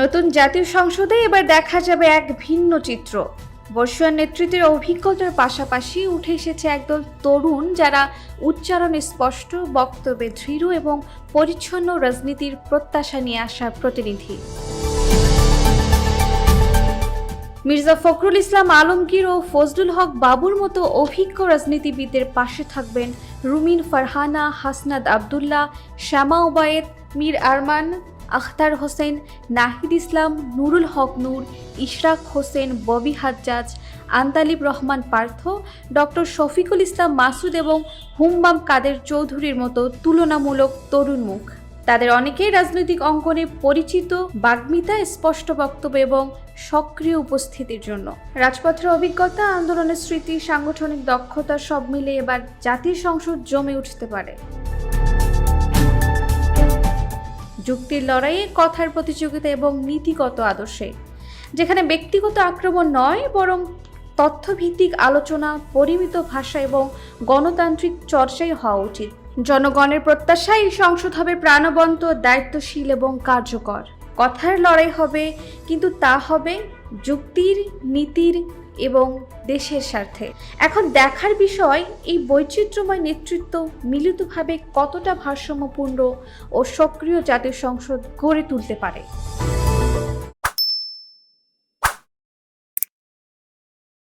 নতুন জাতীয় সংসদে এবার দেখা যাবে এক ভিন্ন চিত্র। বর্ষীয় নেতৃত্বের অভিজ্ঞতার পাশাপাশি উঠে এসেছে একদল তরুণ যারা উচ্চারণে স্পষ্ট, বক্তব্যে দৃঢ় এবং পরিচ্ছন্ন রাজনীতির প্রত্যাশা নিয়ে আসা প্রতিনিধি। মির্জা ফখরুল ইসলাম আলমগীর ও ফজলুল হক বাবুর মতো অভিজ্ঞ রাজনীতিবিদদের পাশে থাকবেন রুমিন ফারহানা হাসনাদ আবদুল্লাহ, শ্যামা ওবায়েদ, মীর আরমান আখতার হোসেন, নাহিদ ইসলাম, নুরুল হক নূর, ইশরাক হোসেন, ববি হাজ্জাজ, আন্তালিব রহমান পার্থ, ডক্টর শফিকুল ইসলাম মাসুদ এবং হুমবাম কাদের চৌধুরীর মতো তুলনামূলক তরুণ মুখ। তাদের অনেকেই রাজনৈতিক অঙ্গনে পরিচিত, বাগ্মিতা, স্পষ্ট বক্তব্য এবং সক্রিয় উপস্থিতির জন্য। রাজপথের অভিজ্ঞতা, আন্দোলনের স্মৃতি, সাংগঠনিক দক্ষতা সব মিলে এবার জাতীয় সংসদ জমে উঠতে পারে। যুক্তির লড়াইয়ে, কথার প্রতিযোগিতা এবং নীতিগত আদর্শে, যেখানে ব্যক্তিগত আক্রমণ নয়, বরং তথ্যভিত্তিক আলোচনা, পরিমিত ভাষা এবং গণতান্ত্রিক চর্চাই হওয়া উচিত। জনগণের প্রত্যাশায় এই সংসদ হবে প্রাণবন্ত, দায়িত্বশীল এবং কার্যকর। কথার লড়াই হবে, কিন্তু তা হবে যুক্তির, নীতির এবং দেশের স্বার্থে। এখন দেখার বিষয়, এই বৈচিত্র্যময় নেতৃত্ব মিলিতভাবে কতটা ভারসাম্যপূর্ণ ও সক্রিয় জাতীয় সংসদ গড়ে তুলতে পারে।